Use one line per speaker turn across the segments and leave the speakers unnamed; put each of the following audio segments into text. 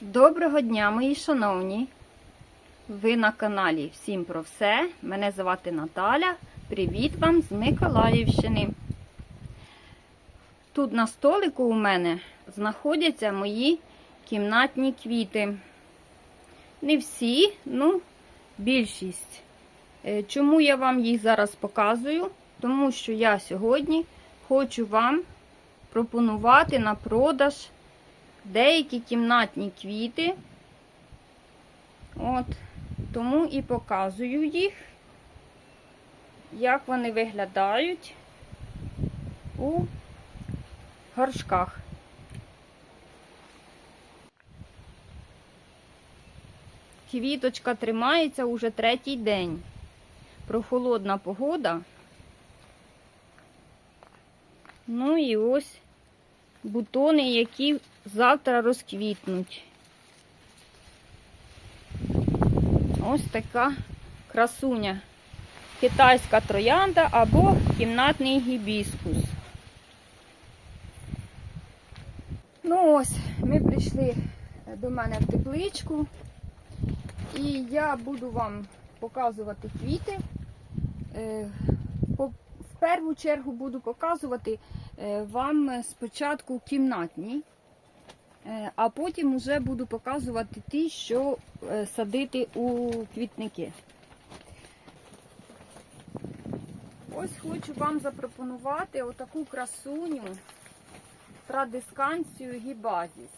Доброго дня, мої шановні! Ви на каналі Всім про все. Мене звати Наталя. Привіт вам з Миколаївщини. Тут на столику у мене знаходяться мої кімнатні квіти. Не всі, ну, більшість. Е, Чому я вам їх зараз показую? Тому що я сьогодні хочу вам пропонувати на продаж деякі кімнатні квіти. От, тому і показую їх, як вони виглядають у горшках. Квіточка тримається уже третій день. Прохолодна погода. Ну і ось бутони, які завтра розквітнуть. Ось така красуня. Китайська троянда або кімнатний гібіскус. Ну ось, ми прийшли до мене в тепличку. І я буду вам показувати квіти. Е, В першу чергу буду показувати вам спочатку кімнатні, е, а потім вже буду показувати ті, що е, садити у квітники. Ось хочу вам запропонувати отаку красуню традисканцію гібазіс.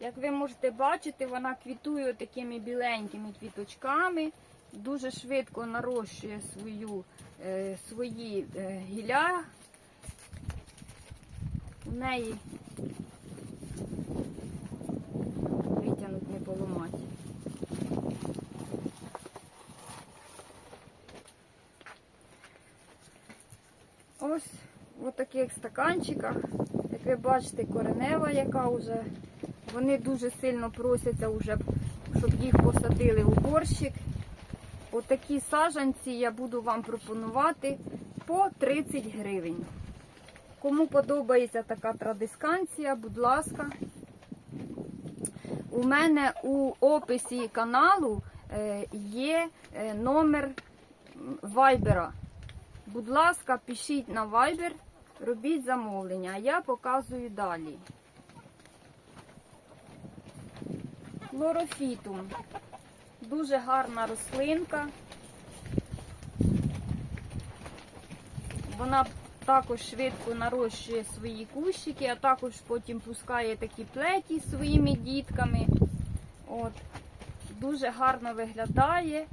Як ви можете бачити, вона квітує такими біленькими квіточками, дуже швидко нарощує свою, е, свої е, гілля. У неї витягнуть не поламати. Ось в таких стаканчиках, як ви бачите, коренева, яка вже вони дуже сильно просяться, вже, щоб їх посадили у горщик. Отакі саджанці я буду вам пропонувати по 30 гривень. Кому подобається така традисканція, будь ласка. У мене у описі каналу е, є е, номер вайбера. Будь ласка, пишіть на вайбер, робіть замовлення, а я показую далі. Хлорофітум. Дуже гарна рослинка. Вона також швидко нарощує свої кущики, а також потім пускає такі плеті своїми дітками. От. Дуже гарно виглядає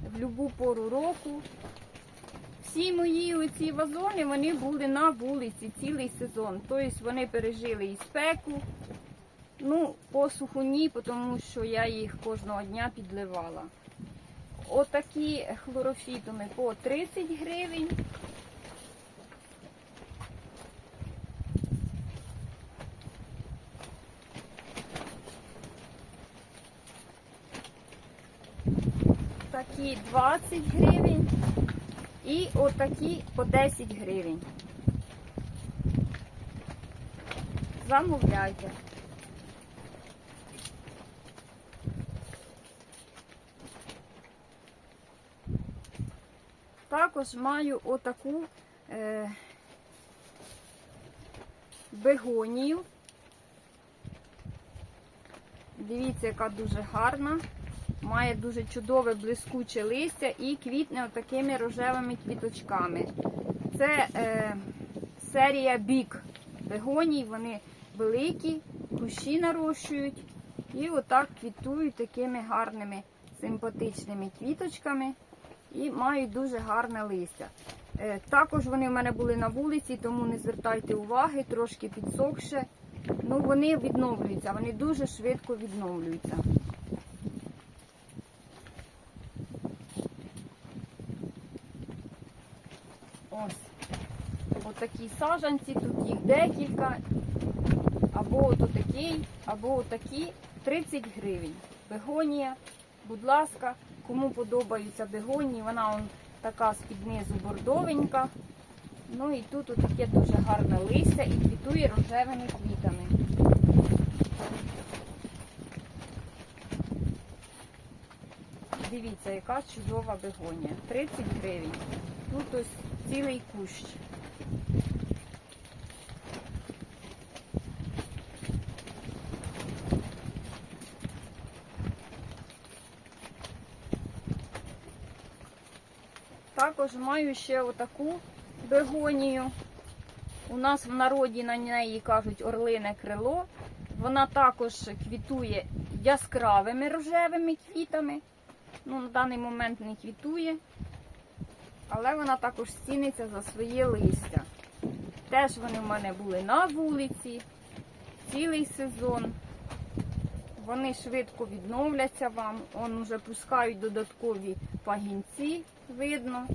в будь-яку пору року. Всі мої оці вазони вони були на вулиці цілий сезон. Тобто вони пережили і спеку, Ну, посуху ні, тому що я їх кожного дня підливала. Отакі хлорофітуми по 30 гривень. Такі 20 гривень. І отакі по 10 гривень. Замовляйте. Також маю отаку е, бегонію. Дивіться, яка дуже гарна. Має дуже чудове блискуче листя і квітне отакими рожевими квіточками. Це е, серія бік бегоній, вони великі, кущі нарощують і отак квітують такими гарними симпатичними квіточками і мають дуже гарне листя. Е, Також вони в мене були на вулиці, тому не звертайте уваги, трошки підсохше. Ну, вони відновлюються, вони дуже швидко відновлюються. Ось. Отакі саджанці, тут їх декілька. Або такий, або отакі 30 гривень. Бегонія, будь ласка, кому подобаються бегонії, вона он така з-під низу бордовенька. Ну і тут таке дуже гарне листя і квітує рожевими квітами. Дивіться, яка чудова бегонія. 30 гривень. Тут ось цілий кущ. Також маю ще отаку бегонію. У нас в народі на неї кажуть орлине крило. Вона також квітує яскравими рожевими квітами. Ну, на даний момент не квітує, але вона також ціниться за своє листя. Теж вони в мене були на вулиці цілий сезон. Вони швидко відновляться вам. Он вже пускають додаткові пагінці, видно.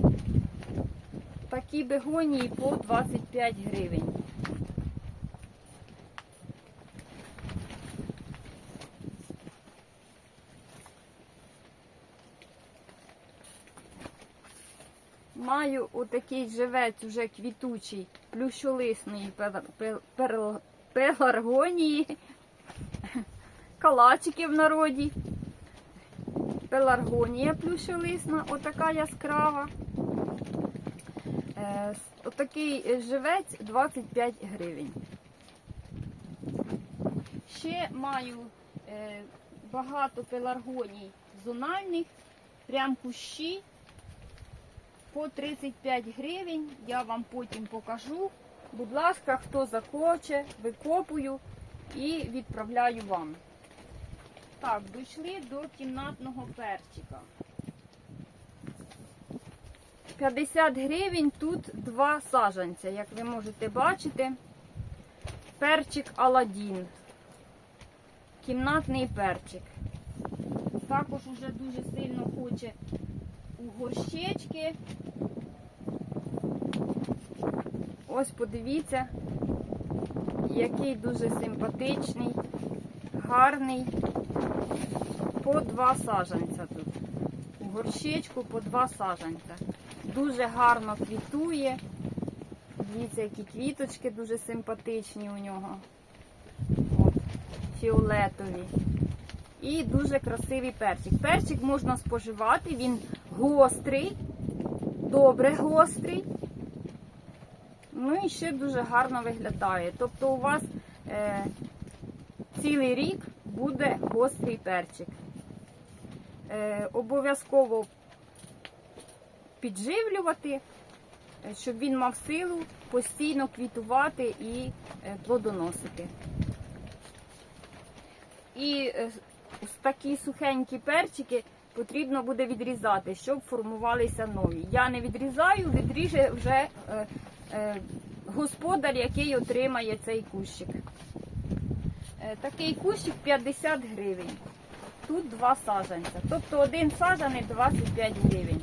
Такі бегонії по 25 гривень. Маю отакий живець уже квітучий, перл- пеларгонії, калачики в народі. Пеларгонія плющолисна, отака яскрава. Е, Отакий живець 25 гривень. Ще маю е, багато пеларгоній зональних, прям кущі по 35 гривень. Я вам потім покажу. Будь ласка, хто захоче, викопую і відправляю вам. Так, дійшли до кімнатного перчика. 50 гривень тут два сажанця, як ви можете бачити. Перчик Аладдін. Кімнатний перчик. Також уже дуже сильно хоче у горщечки. Ось подивіться, який дуже симпатичний, гарний. По два сажанця тут. У горщечку по два сажанця. Дуже гарно квітує. Дивіться, які квіточки дуже симпатичні у нього. От, фіолетові. І дуже красивий перчик. Перчик можна споживати, він гострий, добре гострий. Ну і ще дуже гарно виглядає. Тобто у вас е, цілий рік буде гострий перчик. Е, обов'язково підживлювати, е, щоб він мав силу постійно квітувати і е, плодоносити. І е, ось такі сухенькі перчики потрібно буде відрізати, щоб формувалися нові. Я не відрізаю, відріже вже е, е, господар, який отримає цей кущик. Е, такий кущик 50 гривень. Тут два сажанця. Тобто один сажаний 25 гривень.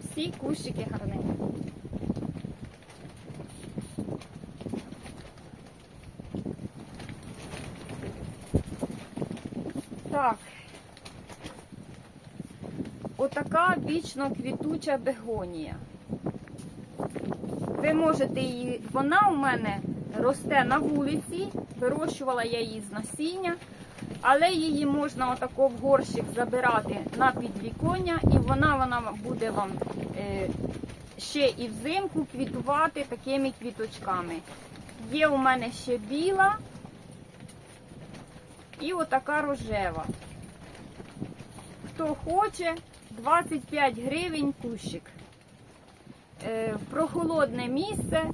Всі кущики гарненькі. Так. Отака вічно квітуча бегонія. Ви можете її, вона у мене росте на вулиці, вирощувала я її з насіння, але її можна отако в горщик забирати на підвіконня, і вона, вона буде вам е, ще і взимку квітувати такими квіточками. Є у мене ще біла і отака рожева. Хто хоче, 25 гривень кущик. Е, в прохолодне місце,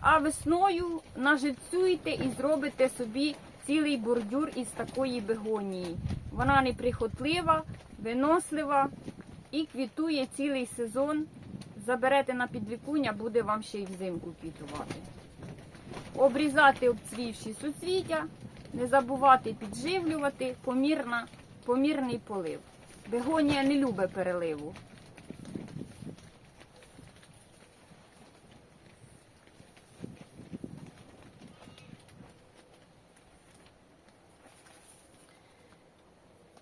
а весною наживцюйте і зробите собі цілий бордюр із такої бегонії. Вона неприхотлива, винослива і квітує цілий сезон. Заберете на підвікуння, буде вам ще й взимку квітувати. Обрізати обцвівші суцвіття, не забувати підживлювати, помірна, помірний полив. Бегонія не любить переливу.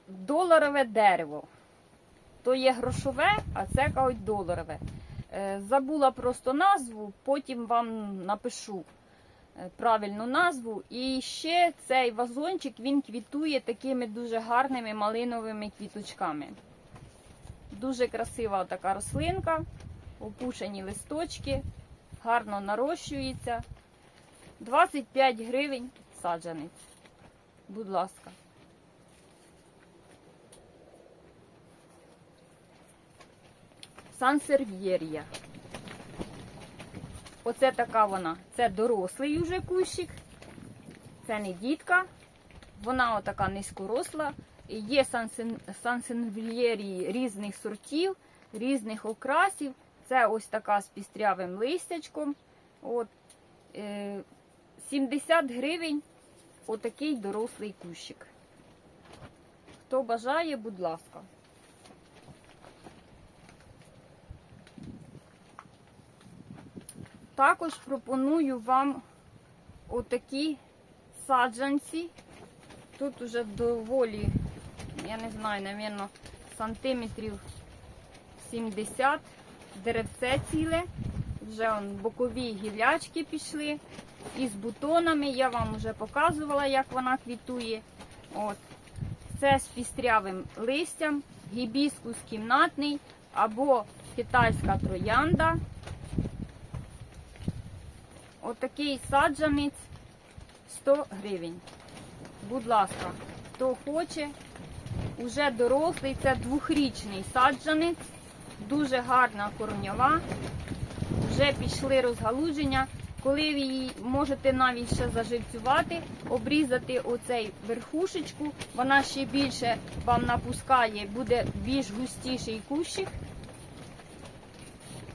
доларове дерево. То є грошове, а це кажуть доларове. Е, Забула просто назву, потім вам напишу правильну назву. І ще цей вазончик він квітує такими дуже гарними малиновими квіточками. Дуже красива така рослинка, опушені листочки, гарно нарощується. 25 гривень саджанець. Будь ласка. Сансерв'єрія. Оце така вона. Це дорослий уже кущик. Це не дітка. Вона отака низькоросла. Є сансен- сансерв'єрії різних сортів, різних окрасів. Це ось така з пістрявим листячком. От, е, 70 гривень отакий дорослий кущик. Хто бажає, будь ласка. Також пропоную вам отакі саджанці. Тут уже доволі, я не знаю, напевно, сантиметрів 70 деревце ціле. Вже он, бокові гілячки пішли. Із бутонами я вам вже показувала, як вона квітує. От. Це з пістрявим листям, гібіскус кімнатний або китайська троянда. Отакий саджанець 100 гривень. Будь ласка, хто хоче, уже дорослий, це двохрічний саджанець, дуже гарна корньова. Вже пішли розгалудження. Коли ви її можете навіть ще заживцювати, обрізати оцей верхушечку, вона ще більше вам напускає, буде більш густіший кущик.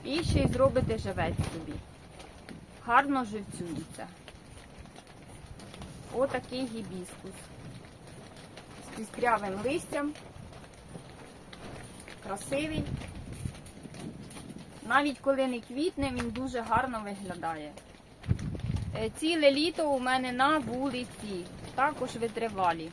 І ще й зробите живець собі. Гарно живцюється. Отакий гібіскус. З пістрявим листям. Красивий. Навіть коли не квітне, він дуже гарно виглядає. Е, Ціле літо у мене на вулиці, також витривалі.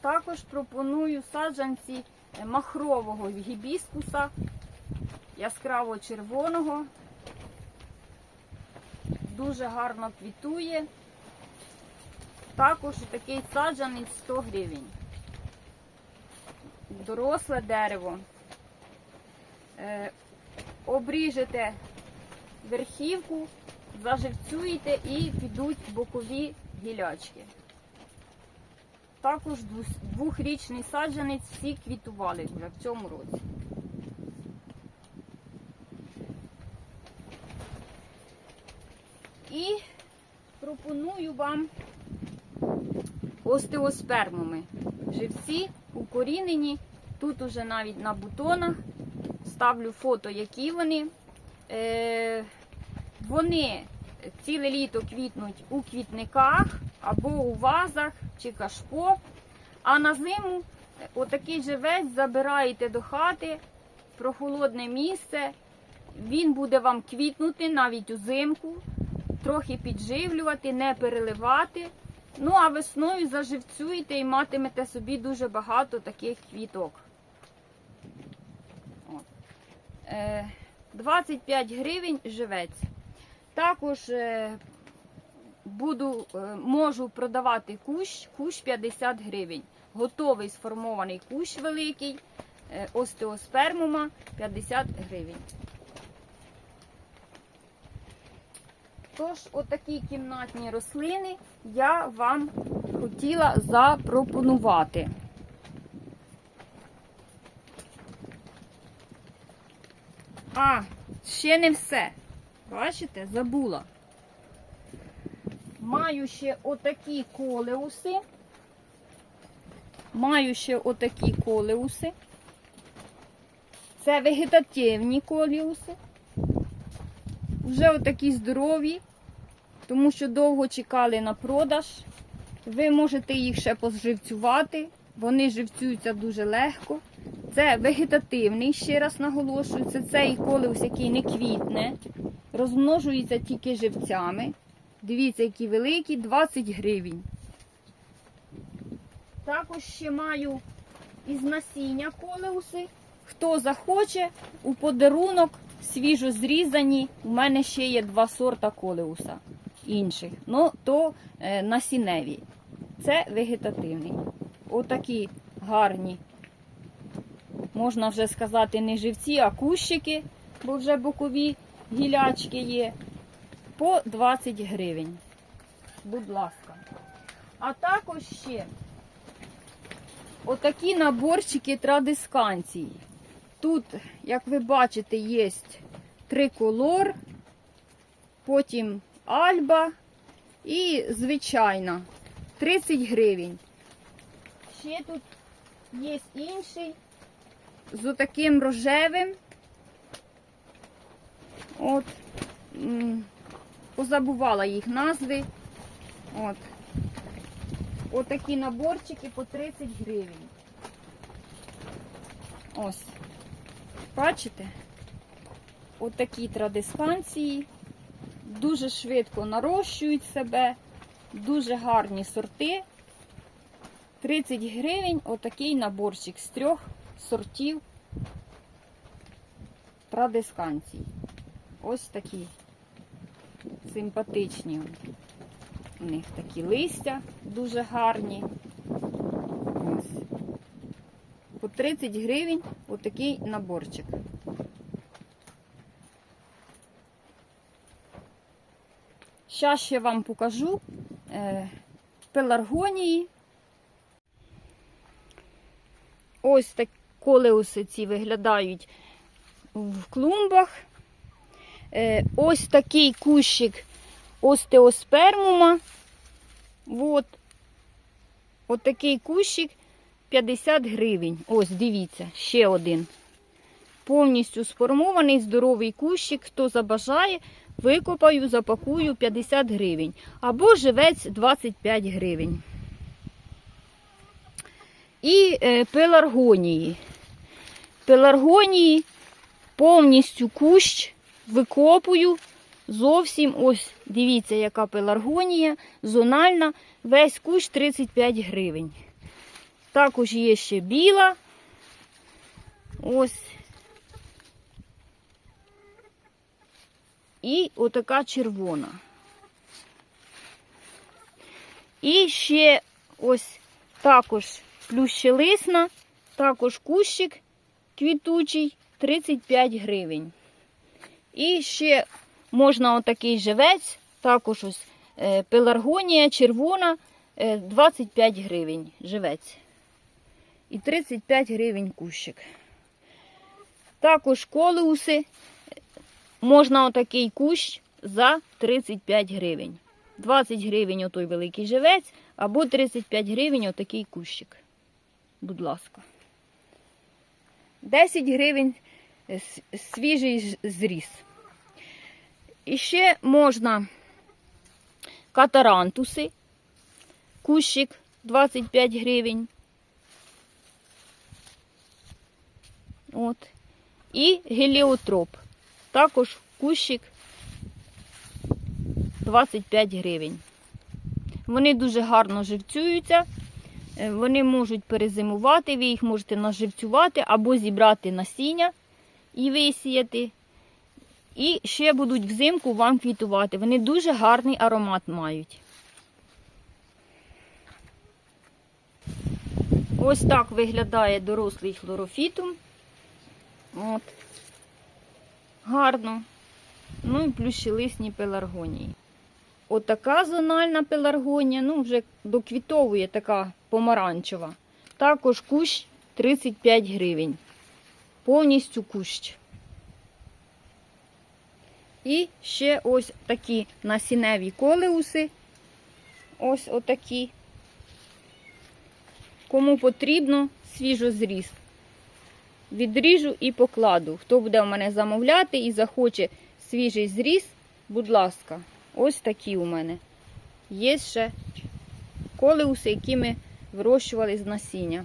Також пропоную саджанці е, махрового гібіскуса, яскраво червоного. Дуже гарно квітує. Також такий саджанець 100 гривень. Доросле дерево. Е, обріжете верхівку, заживцюєте і підуть бокові гілячки. Також двохрічний саджанець всі квітували вже в цьому році. І пропоную вам остеоспермами. Живці укорінені. Тут уже навіть на бутонах. Ставлю фото, які вони. Е, вони ціле літо квітнуть у квітниках або у вазах чи кашпо. А на зиму е, отакий живець забираєте до хати, прохолодне місце. Він буде вам квітнути навіть узимку, трохи підживлювати, не переливати. Ну, а весною заживцюєте і матимете собі дуже багато таких квіток. Е, 25 гривень живець. Також е, буду, е, можу продавати кущ, кущ 50 гривень. Готовий сформований кущ великий, е, остеоспермума 50 гривень. Тож, отакі кімнатні рослини я вам хотіла запропонувати. А, ще не все. Бачите, забула. Маю ще отакі колеуси. Маю ще отакі колеуси. Це вегетативні колеуси. Вже отакі здорові, тому що довго чекали на продаж. Ви можете їх ще поживцювати. Вони живцюються дуже легко. Це вегетативний, ще раз наголошую. Це цей колеус, який не квітне, розмножується тільки живцями. Дивіться, які великі, 20 гривень. Також ще маю із насіння колеуси. Хто захоче, у подарунок свіжо зрізані. У мене ще є два сорта колеуса інших. Ну, то е, насінневі. Це вегетативний. Отакі гарні. Можна вже сказати, не живці, а кущики, бо вже бокові гілячки є. По 20 гривень. Будь ласка. А також ще отакі наборчики традисканцій. Тут, як ви бачите, є триколор, потім альба і звичайна 30 гривень. Ще тут є інший з отаким рожевим. От, позабувала їх назви. От. Отакі наборчики по 30 гривень. Ось. Бачите? Отакі традисканції. Дуже швидко нарощують себе. Дуже гарні сорти. 30 гривень отакий наборчик з трьох сортів традисканцій. Ось такі симпатичні. У них такі листя дуже гарні. Ось. По 30 гривень отакий наборчик. Зараз ще вам покажу е, пеларгонії. Ось так колеуси ці виглядають в клумбах. Е, ось такий кущик остеоспермума. От. От такий кущик 50 гривень. Ось, дивіться, ще один. Повністю сформований здоровий кущик. Хто забажає, викопаю, запакую 50 гривень. Або живець 25 гривень. І е, пеларгонії. Пеларгонії повністю кущ викопую. Зовсім ось, дивіться, яка пеларгонія, зональна, весь кущ 35 гривень. Також є ще біла. Ось. І отака червона. І ще ось також плющелисна, також кущик квітучий 35 гривень. І ще можна отакий живець, також ось е, пеларгонія червона е, 25 гривень живець. І 35 гривень кущик. Також колеуси можна отакий кущ за 35 гривень. 20 гривень отой великий живець, або 35 гривень отакий кущик. Будь ласка. 10 гривень свіжий зріз. І ще можна катарантуси, кущик 25 гривень. От. І геліотроп. Також кущик 25 гривень. Вони дуже гарно живцюються. Е, Вони можуть перезимувати, ви їх можете наживцювати або зібрати насіння і висіяти. І ще будуть взимку вам квітувати. Вони дуже гарний аромат мають. Ось так виглядає дорослий хлорофітум. От. Гарно. Ну і плющелисні пеларгонії. Отака зональна пеларгонія, ну вже доквітовує така помаранчева. Також кущ 35 гривень. Повністю кущ. І ще ось такі насінневі колеуси. Ось отакі. Кому потрібно, свіжо зріз. Відріжу і покладу. Хто буде в мене замовляти і захоче свіжий зріз, будь ласка, ось такі у мене. Є ще колеуси, які ми вирощували з насіння.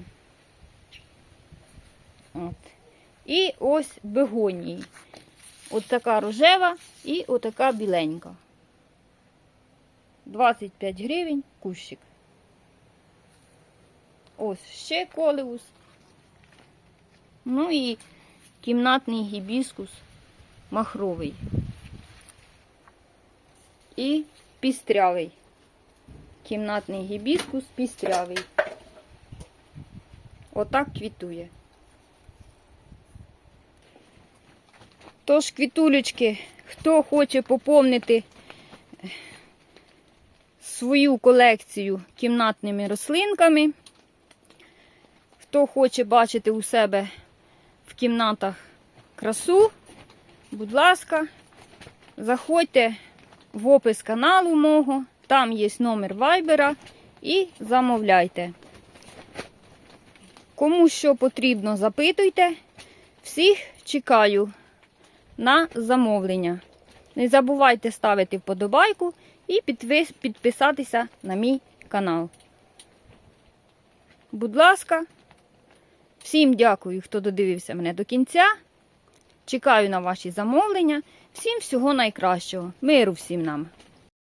От. І ось бегонії. От така рожева і отака біленька. 25 гривень кущик. Ось ще колеус. Ну і кімнатний гібіскус махровий. І пістрявий. Кімнатний гібіскус пістрявий. Отак квітує. Тож, квітулечки, хто хоче поповнити свою колекцію кімнатними рослинками, хто хоче бачити у себе в кімнатах красу, будь ласка, заходьте в опис каналу мого, там є номер вайбера і замовляйте. Кому що потрібно, запитуйте. Всіх чекаю на замовлення. Не забувайте ставити вподобайку і підписатися на мій канал. Будь ласка, всім дякую, хто додивився мене до кінця. Чекаю на ваші замовлення. Всім всього найкращого. Миру всім нам!